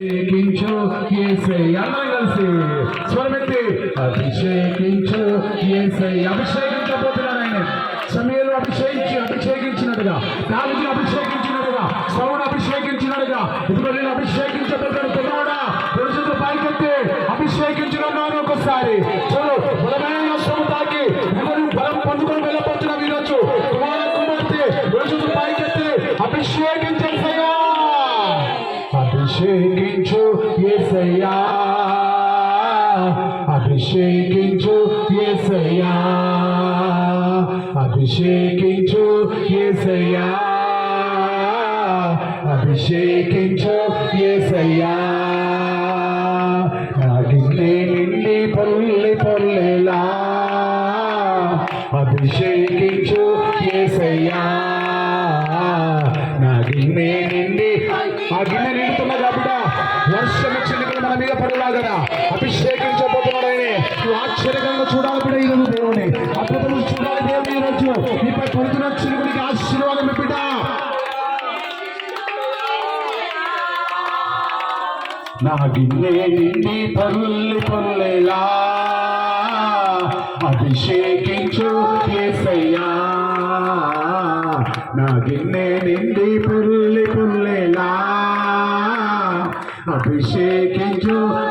అభిషేకించు అందరం కలిసి స్వరమెత్తి అభిషేకించు ఏసై అభిషేకించబోతున్నాడు ఆయన సమయంలో అభిషేకించి అభిషేకించినట్టుగా దానికి అభిషేకించినట్టుగా సౌడు అభిషేకించినట్టుగా ఇప్పుడు నేను అభిషేకించబోతాను కుమారుడా పురుషుడు పైకెత్తి అభిషేకించున్నాను ఒకసారి చూడు బలమైన శ్రమ తాకి ఇదిగో బలం పొందుకొని వెళ్ళపడుతున్న వీరొచ్చు కుమార కుమార్తె పురుషుడు పైకెత్తి అభిషేకించేసయ్యా అభిషేకించు ఏసయ్యా. అభిషేకించు ఏసయ్యా. అభిషేకించు ఏసయ్యా. అభిషేకించు ఏసయ్యా. నాగిన్నే నిండి పొల్లి పొల్లెలా. అభిషేకించు ఏసయ్యా. నా చేయండి ఆ గిన్నె నిండుతున్న కాబట్టి వర్షం చిన్నకలు మన మీద పడలాగదా అభిషేకించబోతున్నాడు ఆయన. నువ్వు ఆశ్చర్యకరంగా చూడాలి కూడా ఈరోజు దేవుని అద్భుతం చూడాలి దేవుడు ఈరోజు నీపై పడుతున్న చిరుగుడికి ఆశీర్వాదం బిడ్డ నా గిన్నె నిండి పల్లి పొల్లేలా. అభిషేకించు ఏసయ్యా. నా గిన్నె నిండి పుల్లి Appreciate, can't do it.